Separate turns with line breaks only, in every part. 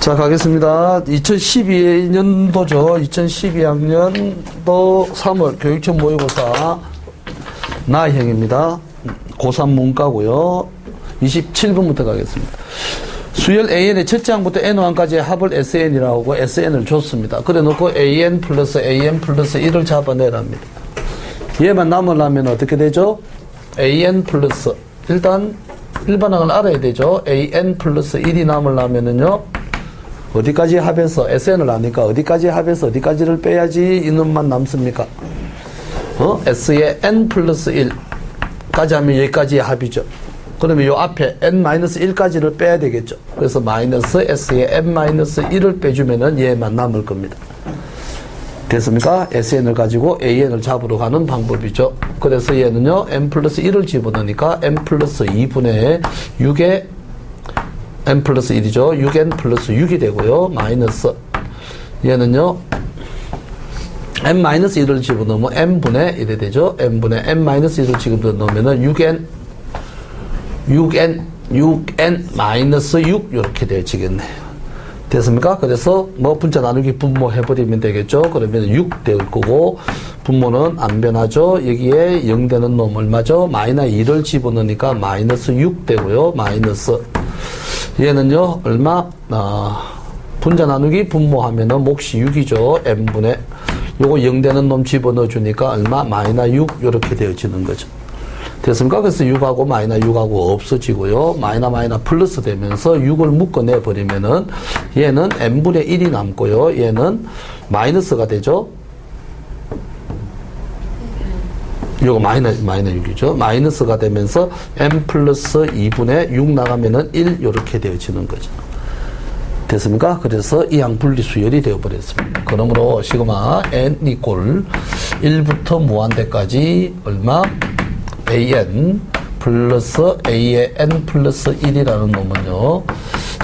자, 가겠습니다. 2012년도죠. 2012학년도 3월 교육청 모의고사 나형입니다. 고3 문과고요. 27번부터 가겠습니다. 수열 AN의 첫째 항부터 N1까지의 합을 SN이라고 하고 SN을 줬습니다. 그래 놓고 AN 플러스 AN 플러스 1을 잡아내랍니다. 얘만 남으려면 어떻게 되죠? AN 플러스 일단 일반항을 알아야 되죠. AN 플러스 1이 남으려면은요. 어디까지 합해서 SN을 아니까 어디까지 합해서 어디까지를 빼야지 이놈만 남습니까? 어? S의 N 플러스 1까지 하면 여기까지의 합이죠. 그러면 요 앞에 N-1까지를 빼야 되겠죠. 그래서 마이너스 S의 N-1을 빼주면은 얘만 남을 겁니다. 됐습니까? SN을 가지고 AN을 잡으러 가는 방법이죠. 그래서 얘는요, N 플러스 1을 집어넣으니까 N 플러스 2분의 6의 N 플러스 1이죠. 6N 플러스 6이 되고요. 마이너스. 얘는요, N 마이너스 1을 집어넣으면 N분의 1이 되죠. N분의 N 마이너스 1을 집어넣으면은 6N, 6N, 6N 마이너스 6 이렇게 되어지겠네요. 됐습니까? 그래서 뭐 분자 나누기 분모 해버리면 되겠죠. 그러면 6 될 거고 분모는 안 변하죠. 여기에 0 되는 놈 얼마죠? 마이너스 2를 집어넣으니까 마이너스 6 되고요. 마이너스 얘는요 얼마? 아, 분자 나누기 분모하면은 몫이 6이죠. n분의 요거 0 되는 놈 집어넣어 주니까 얼마? 마이너스 6 이렇게 되어지는 거죠. 됐습니까? 그래서 6하고 마이너 6하고 없어지고요. 마이너 마이너 플러스 되면서 6을 묶어내 버리면은 얘는 n분의 1이 남고요. 얘는 마이너스가 되죠. 요거 마이너 마이너 6이죠. 마이너스가 되면서 n 플러스 2분의 6 나가면은 1 이렇게 되어지는 거죠. 됐습니까? 그래서 이항 분리 수열이 되어버렸습니다. 그러므로 시그마 n 이꼴 1부터 무한대까지 얼마? an 플러스 a의 n 플러스 1이라는 놈은요.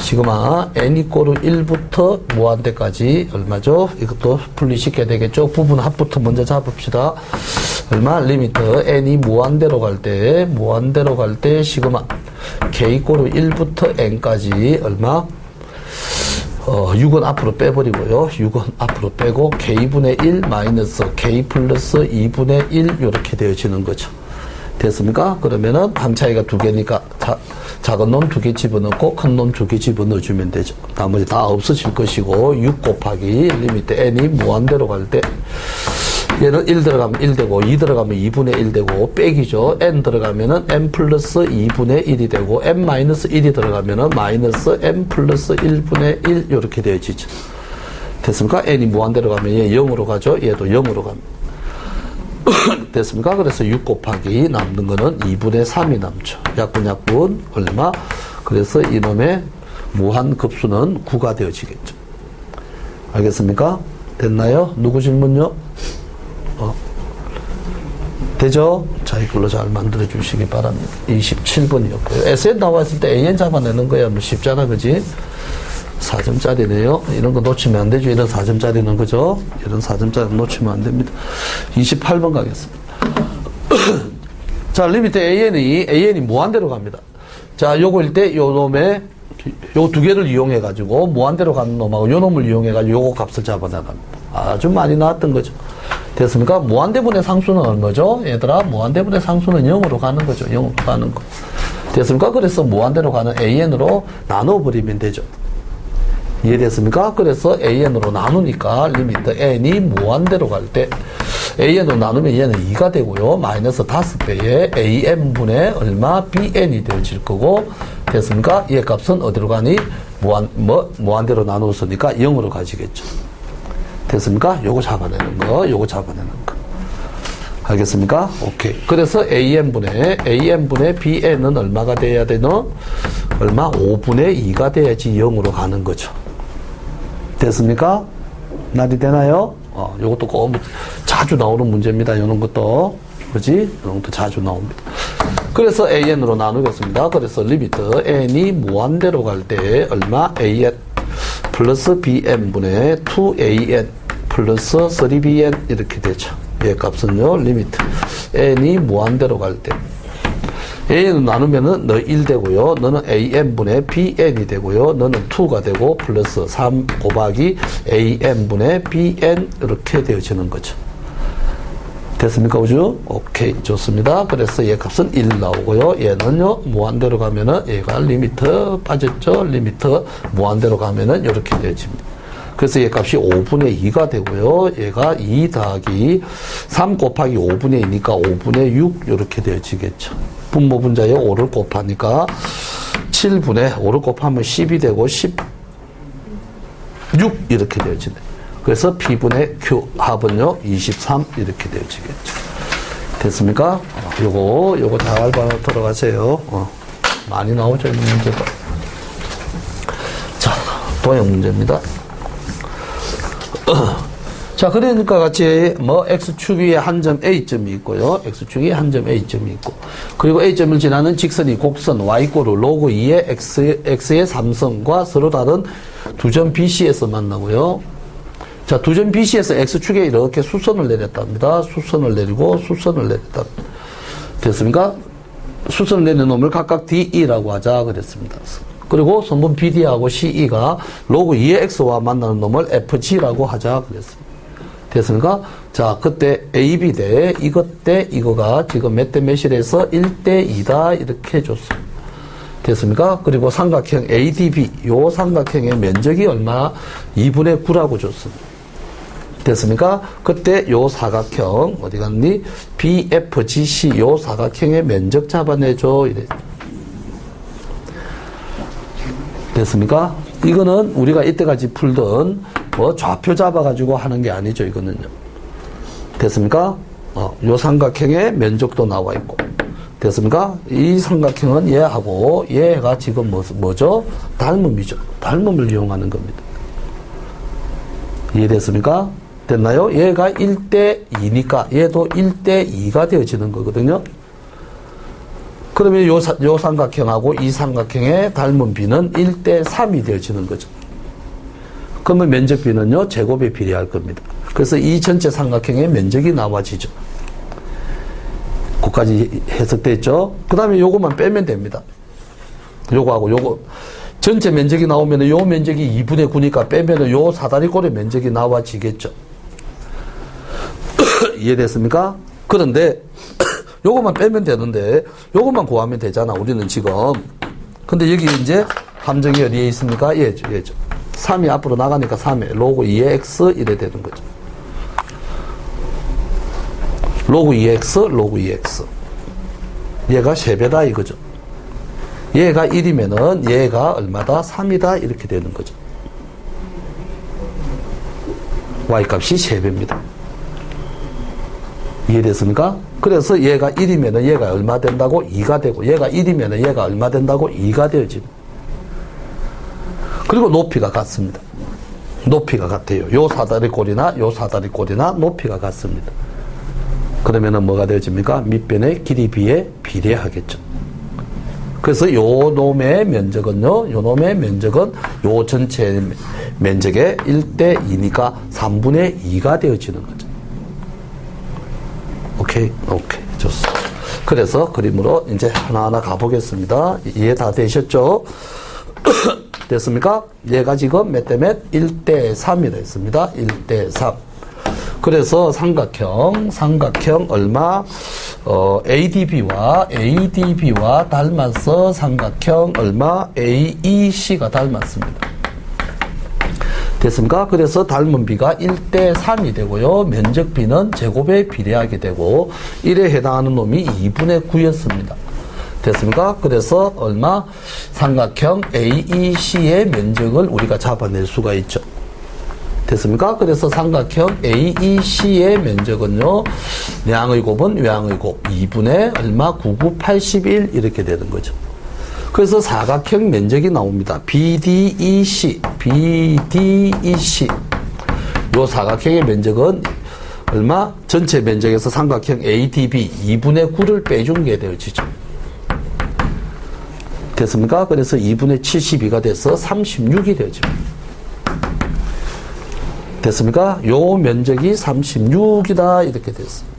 시그마 n 이꼴 1부터 무한대까지 얼마죠? 이것도 분리시켜야 되겠죠? 부분 합부터 먼저 잡읍시다. 얼마? 리미트 n이 무한대로 갈 때, 무한대로 갈 때 시그마 k 이꼴 1부터 n까지 얼마? 어, 6은 앞으로 빼버리고요. 6은 앞으로 빼고 k분의 1 마이너스 k 플러스 2분의 1 이렇게 되어지는 거죠. 됐습니까? 그러면은 한 차이가 두 개니까 자, 작은 놈 두 개 집어넣고 큰 놈 두 개 집어넣어주면 되죠. 나머지 다 없어질 것이고 6 곱하기 리미트 n이 무한대로 갈 때 얘는 1 들어가면 1 되고 2 들어가면 2분의 1 되고 빼기죠. n 들어가면은 n 플러스 2분의 1이 되고 n 마이너스 1이 들어가면은 마이너스 n 플러스 1분의 1 이렇게 되어지죠. 됐습니까? n이 무한대로 가면 얘 0으로 가죠. 얘도 0으로 갑니다. 됐습니까? 그래서 6 곱하기 남는 거는 2분의 3이 남죠. 약분 약분 얼마? 그래서 이놈의 무한 급수는 9가 되어지겠죠. 알겠습니까? 됐나요? 누구 질문요? 어. 되죠? 자, 이걸로 잘 만들어 주시기 바랍니다. 27번이었고요. SN 나왔을 때 AN 잡아내는 거야. 뭐 쉽잖아, 그지? 4점짜리네요. 이런 거 놓치면 안 되죠. 이런 4점짜리는 그죠? 이런 4점짜리 놓치면 안 됩니다. 28번 가겠습니다. 자, 리미트 AN이, AN이 무한대로 갑니다. 자, 요거일 때, 요 놈의, 요 두 개를 이용해가지고, 무한대로 가는 놈하고 요 놈을 이용해가지고 요거 값을 잡아나갑니다. 아주 많이 나왔던 거죠. 됐습니까? 무한대분의 상수는 얼마죠? 얘들아, 무한대분의 상수는 0으로 가는 거죠. 0으로 가는 거. 됐습니까? 그래서 무한대로 가는 AN으로 나눠버리면 되죠. 이해됐습니까? 그래서 AN으로 나누니까 리미트 N이 무한대로 갈 때 AN으로 나누면 얘는 2가 되고요. 마이너스 5배의 AN분의 얼마 BN이 되어질 거고 됐습니까? 얘 값은 어디로 가니? 무한, 뭐, 무한대로 나누었으니까 0으로 가지겠죠. 됐습니까? 요거 잡아내는 거, 요거 잡아내는 거. 알겠습니까? 오케이. 그래서 AN분의, AN분의 BN은 얼마가 돼야 되노? 얼마? 5분의 2가 돼야지 0으로 가는 거죠. 됐습니까? 날이 되나요? 어, 요것도 꼭 자주 나오는 문제입니다. 이런 것도. 그지? 이런 것도 자주 나옵니다. 그래서 AN으로 나누겠습니다. 그래서 리미트 N이 무한대로 갈 때 얼마? AN 플러스 BN분의 2AN 플러스 3BN 이렇게 되죠. 얘 값은요, 리미트. N이 무한대로 갈 때. A는 나누면은 너 1 되고요. 너는 AN분의 BN이 되고요. 너는 2가 되고 플러스 3 곱하기 AN분의 BN 이렇게 되어지는 거죠. 됐습니까, 우주? 오케이, 좋습니다. 그래서 얘 값은 1 나오고요. 얘는요, 무한대로 가면은 얘가 리미트 빠졌죠? 리미트 무한대로 가면은 이렇게 되어집니다. 그래서 얘 값이 5분의 2가 되고요. 얘가 2 더하기 3 곱하기 5분의 2니까 5분의 6 이렇게 되어지겠죠. 분모 분자에 5를 곱하니까 7분의 5를 곱하면 10이 되고 16 이렇게 되어지네. 그래서 P분의 Q 합은요 23 이렇게 되어지겠죠. 됐습니까? 어, 요거 요거 잘 봐 들어가세요. 어, 많이 나오죠 이 문제가. 자 도형 문제입니다. 자, 그러니까 같이 뭐 x축 위에 한 점 A점이 있고요. x축 위에 한 점 A점이 있고. 그리고 A점을 지나는 직선이 곡선 y꼴을 로그 2의 x, x의 3선과 서로 다른 두 점 BC에서 만나고요. 자, 두 점 BC에서 x축에 이렇게 수선을 내렸답니다. 수선을 내리고 수선을 내렸다. 됐습니까? 수선을 내린 놈을 각각 DE라고 하자 그랬습니다. 그리고 선분 BD하고 CE가 로그 2의 X와 만나는 놈을 FG라고 하자 그랬습니다. 됐습니까? 자, 그때 AB 대 이것 대 이거가 지금 몇 대 몇이라서 1대 2다 이렇게 해줬습니다. 됐습니까? 그리고 삼각형 ADB 요 삼각형의 면적이 얼마? 2분의 9라고 줬습니다. 됐습니까? 그때 요 사각형 어디 갔니? BFGC 요 사각형의 면적 잡아내줘 이래. 됐습니까? 이거는 우리가 이때까지 풀던 뭐 좌표 잡아가지고 하는 게 아니죠, 이거는요. 됐습니까? 어, 요 삼각형의 면적도 나와 있고. 됐습니까? 이 삼각형은 얘하고 얘가 지금 뭐, 뭐죠? 닮음이죠. 닮음을 이용하는 겁니다. 이해됐습니까? 됐나요? 얘가 1대 2니까 얘도 1대 2가 되어지는 거거든요. 그러면 요, 사- 요 삼각형하고 이 삼각형의 닮은 비는 1대 3이 되어지는 거죠. 그러면 면적 비는요, 제곱에 비례할 겁니다. 그래서 이 전체 삼각형의 면적이 나와지죠. 그까지 해석됐죠? 그 다음에 요것만 빼면 됩니다. 요거하고 요거. 전체 면적이 나오면 요 면적이 2분의 9니까 빼면 요 사다리꼴의 면적이 나와지겠죠. 이해됐습니까? 그런데 요것만 빼면 되는데 요것만 구하면 되잖아. 우리는 지금. 근데 여기 이제 함정이 어디에 있습니까? 얘죠, 얘죠. 3이 앞으로 나가니까 3에 로그 2의 x 이래 되는 거죠. 로그 2x, 로그 2x. 얘가 3배다 이거죠. 얘가 1이면은 얘가 얼마다? 3이다 이렇게 되는 거죠. y값이 3배입니다. 이해됐습니까? 그래서 얘가 1이면은 얘가 얼마 된다고? 2가 되고 얘가 1이면은 얘가 얼마 된다고? 2가 되어집니다. 그리고 높이가 같습니다. 높이가 같아요. 요 사다리 꼴이나 요 사다리 꼴이나 높이가 같습니다. 그러면은 뭐가 되어집니까? 밑변의 길이 비에 비례하겠죠. 그래서 요 놈의 면적은요, 요 놈의 면적은 요 전체 면적의 1대 2니까 3분의 2가 되어지는 거죠. 오케이, 오케이, 좋습니다. 그래서 그림으로 이제 하나하나 가보겠습니다. 이해 다 되셨죠? 됐습니까? 얘가 지금 몇 대 몇? 1대 3이라 했습니다. 1대 3. 그래서 삼각형, 삼각형 얼마? 어, ADB와 ADB와 닮아서 삼각형 얼마? AEC가 닮았습니다. 됐습니까? 그래서 닮은 비가 1대 3이 되고요. 면적 비는 제곱에 비례하게 되고 1에 해당하는 놈이 2분의 9였습니다. 됐습니까? 그래서 얼마? 삼각형 AEC의 면적을 우리가 잡아낼 수가 있죠. 됐습니까? 그래서 삼각형 AEC의 면적은요, 양의 곱은 외양의 곱 2분의 얼마? 9981 이렇게 되는 거죠. 그래서 사각형 면적이 나옵니다. BDEC, BDEC. 요 사각형의 면적은 얼마? 전체 면적에서 삼각형 ADB 2분의 9를 빼준 게 되어지죠. 됐습니까? 그래서 2분의 72가 돼서 36이 되어집니다. 됐습니까? 요 면적이 36이다 이렇게 됐습니다.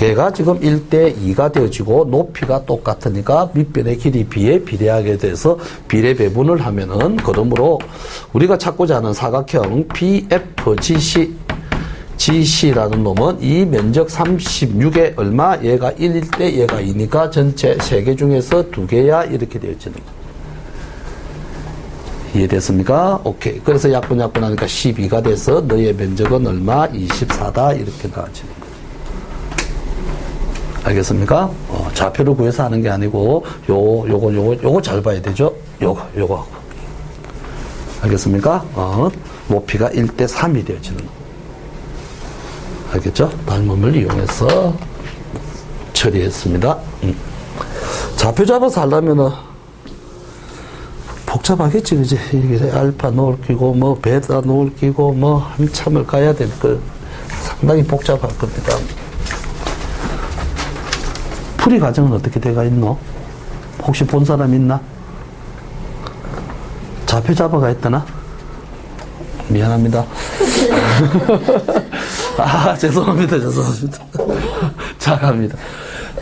걔가 지금 1대 2가 되어지고 높이가 똑같으니까 밑변의 길이 B에 비례하게 돼서 비례 배분을 하면은 그러므로 우리가 찾고자 하는 사각형 BFGC GC라는 놈은 이 면적 36에 얼마? 얘가 1일 때 얘가 2니까 전체 3개 중에서 2개야 이렇게 되어지는 거예요. 이해됐습니까? 오케이. 그래서 약분 약분 하니까 12가 돼서 너의 면적은 얼마? 24다 이렇게 나와지는 거예요. 알겠습니까? 어, 좌표를 구해서 하는 게 아니고 요 요거 요거 요거 잘 봐야 되죠? 요거 요거 알겠습니까? 어, 높이가 1대 3이 되어지는 거. 알겠죠? 닮음을 이용해서 처리했습니다. 음. 좌표 잡아서 하려면은 복잡하겠지, 그지? 이게 알파 넣을 끼고, 뭐, 베타 넣을 끼고, 뭐, 한참을 가야 될 거. 상당히 복잡할 겁니다. 풀이 과정은 어떻게 돼가 있노? 혹시 본 사람 있나? 좌표 잡아가 있다나? 미안합니다. 아, 죄송합니다. 죄송합니다. 자, 갑니다.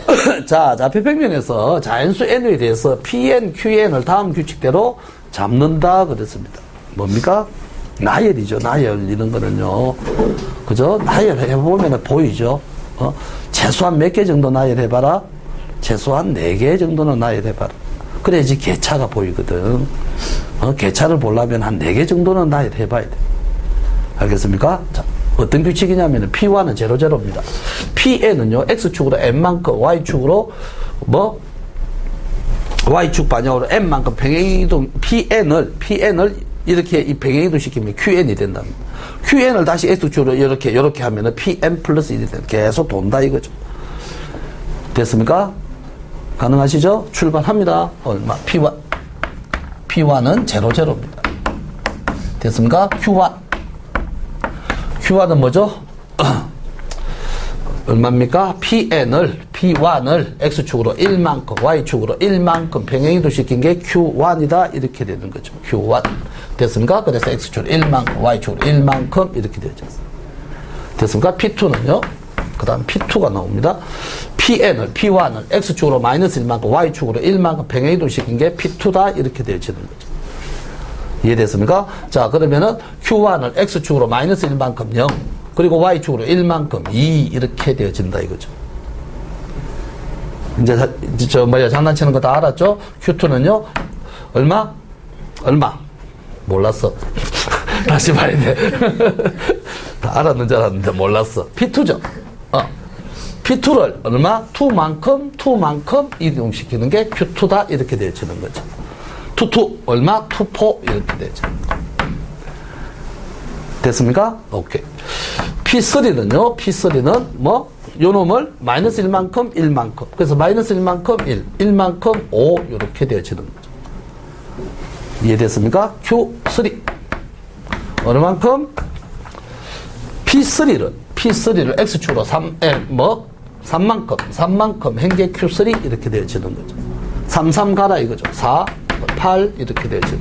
자, 좌표 평면에서 자연수 n에 대해서 pn, qn을 다음 규칙대로 잡는다 그랬습니다. 뭡니까? 나열이죠. 나열 이런 거는요. 그죠? 나열 해 보면 보이죠. 어? 최소한 몇 개 정도 나열해봐라. 최소한 네 개 정도는 나열해봐라. 그래야지 개차가 보이거든. 어? 개차를 보려면 한 네 개 정도는 나열해봐야 돼. 알겠습니까? 자, 어떤 규칙이냐면 P1은 제로 제로입니다. PN은요, X축으로 N만큼, Y축으로 뭐, Y축 반영으로 N만큼 평행이동, PN을, PN을 이렇게 이 평행이동 시키면 QN이 된답니다. QN을 다시 X축으로 이렇게, 이렇게 하면은 PN 플러스 1이 된다. 계속 돈다 이거죠. 됐습니까? 가능하시죠? 출발합니다. 얼마? P1. P1은 제로 제로입니다. 됐습니까? Q1. Q와는 뭐죠? 얼마입니까? PN을, P1을 X축으로 1만큼, Y축으로 1만큼 병행이도 시킨 게 Q1이다. 이렇게 되는 거죠. Q1. 됐습니까? 그래서 X축으로 1만큼, Y축으로 1만큼 이렇게 되죠. 됐습니까? P2는요? 그 다음 P2가 나옵니다. PN을, P1을 X축으로 마이너스 1만큼, Y축으로 1만큼 병행이도 시킨 게 P2다. 이렇게 되어지는 거죠. 이해됐습니까? 자, 그러면은 Q1을 X축으로 마이너스 1만큼 0, 그리고 Y축으로 1만큼 2 이렇게 되어진다 이거죠. 이제 자- 저 뭐야 장난치는 거 다 알았죠? Q2는요 얼마? 얼마? 몰랐어. 다시 봐야 돼. 다 알았는 줄 알았는데 몰랐어. P2죠. 어. P2를 얼마? 2만큼 2만큼 이동시키는 게 Q2다 이렇게 되어지는 거죠. 투투 얼마? 투포 이렇게 되죠. 됐습니까? 오케이. P3는요, P3는 뭐, 요 놈을 마이너스 1만큼 1만큼. 그래서 마이너스 1만큼 1, 1만큼 5 이렇게 되어지는 거죠. 이해됐습니까? Q3. 어느 만큼? P3를, P3를 X축으로 3, 에, 뭐, 3만큼, 3만큼 행계 Q3 이렇게 되어지는 거죠. 3, 3 가라 이거죠. 4, 8 이렇게 되어지는.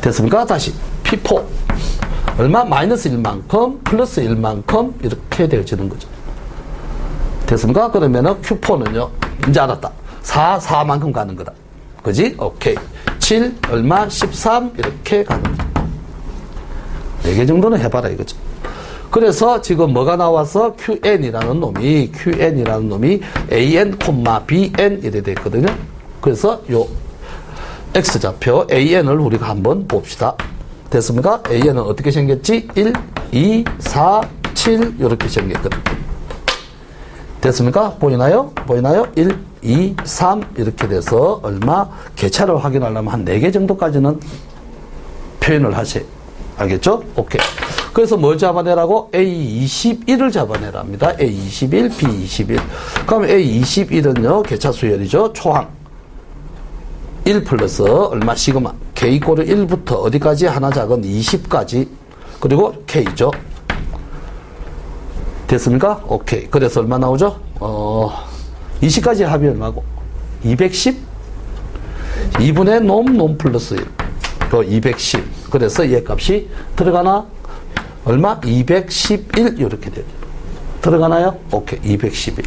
됐습니까? 다시 P4 얼마? 마이너스 1만큼 플러스 1만큼 이렇게 되어지는 거죠. 됐습니까? 그러면은 Q4는요. 이제 알았다. 4, 4만큼 가는 거다. 그지? 오케이. 7 얼마? 13 이렇게 가는 거죠. 4개 정도는 해봐라 이거죠. 그래서 지금 뭐가 나와서 QN이라는 놈이 QN이라는 놈이 AN, BN 이래 됐거든요. 그래서 요 X좌표 AN을 우리가 한번 봅시다. 됐습니까? AN은 어떻게 생겼지? 1, 2, 4, 7 이렇게 생겼거든. 됐습니까? 보이나요? 보이나요? 1, 2, 3 이렇게 돼서 얼마 개차를 확인하려면 한 4개 정도까지는 표현을 하세요. 알겠죠? 오케이. 그래서 뭘 잡아내라고? A21을 잡아내랍니다. A21, B21. 그럼 A21은요, 개차 수열이죠. 초항. 1 플러스 얼마 시그마. K 이꼬르 1부터 어디까지 하나 작은 20까지. 그리고 K죠. 됐습니까? 오케이. 그래서 얼마 나오죠? 어, 20까지 합이 얼마고? 210? 2분의 놈, 놈 플러스 1. 요 210. 그래서 얘 값이 들어가나? 얼마? 211 이렇게 돼요. 들어가나요? 오케이. 211.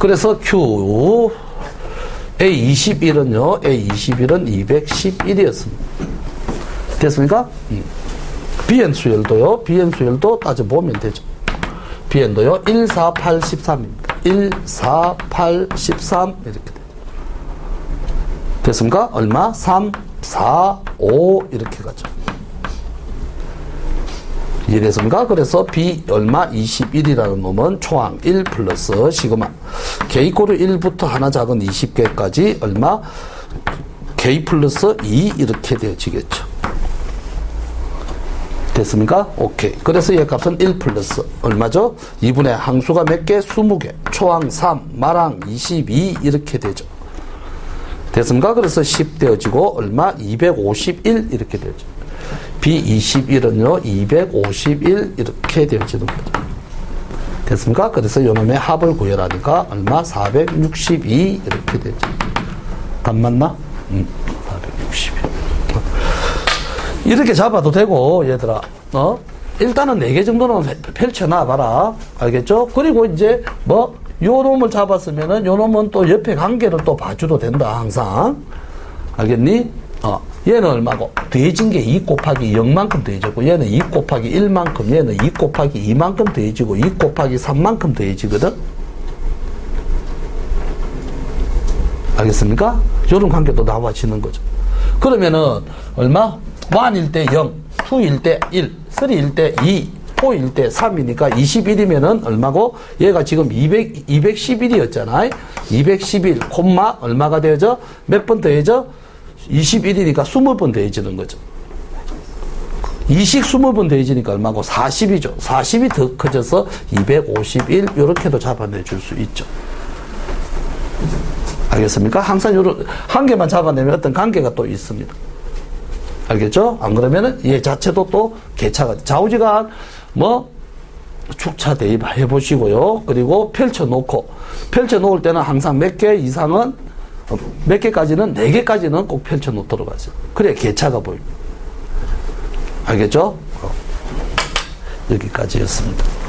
그래서 Q A21은요, A21은 211이었습니다. 됐습니까? 음. 비엔 수열도요, 비엔 수열도 따져보면 되죠. 비엔도요, 1, 4, 8, 13입니다. 1, 4, 8, 13, 이렇게 돼요. 됐습니까? 얼마? 3, 4, 5, 이렇게 가죠. 이해됐습니까? 그래서 B 얼마? 21이라는 놈은 초항 1 플러스 시그마. K코르 1부터 하나 작은 20개까지 얼마? K 플러스 2 이렇게 되어지겠죠. 됐습니까? 오케이. 그래서 얘 값은 1 플러스 얼마죠? 2분의 항수가 몇 개? 20개. 초항 3, 마랑 22 이렇게 되죠. 됐습니까? 그래서 10 되어지고 얼마? 251 이렇게 되죠. B21은요, 251 이렇게 되어지는 거죠. 됐습니까? 그래서 요놈의 합을 구해라니까 얼마? 462 이렇게 되죠. 답 맞나? 음, 462. 이렇게 잡아도 되고, 얘들아. 어? 일단은 4개 정도는 펼- 펼쳐놔 봐라. 알겠죠? 그리고 이제 뭐, 요 놈을 잡았으면은 요 놈은 또 옆에 관계를 또 봐줘도 된다, 항상. 알겠니? 어. 얘는 얼마고? 더해진 게 2 곱하기 0만큼 더해졌고, 얘는 2 곱하기 1만큼, 얘는 2 곱하기 2만큼 더해지고, 2 곱하기 3만큼 더해지거든? 알겠습니까? 이런 관계도 나와지는 거죠. 그러면은, 얼마? 1일 때 0, 2일 때 1, 3일 때 2, 4일 때 3이니까 21이면은 얼마고? 얘가 지금 200, 211이었잖아. 211, 콤마, 얼마가 되어져? 몇 번 더해져? 21이니까 20번 더해지는 거죠. 20, 20번 더해지니까 얼마고? 40이죠. 40이 더 커져서 251, 요렇게도 잡아내 줄 수 있죠. 알겠습니까? 항상 요런, 한 개만 잡아내면 어떤 관계가 또 있습니다. 알겠죠? 안 그러면은 얘 자체도 또 개차가, 좌우지간 뭐, 축차 대입 해보시고요. 그리고 펼쳐놓고, 펼쳐놓을 때는 항상 몇 개 이상은, 어, 몇 개까지는, 네 개까지는 꼭 펼쳐놓도록 하죠. 그래, 개차가 보입니다. 알겠죠? 어. 여기까지였습니다.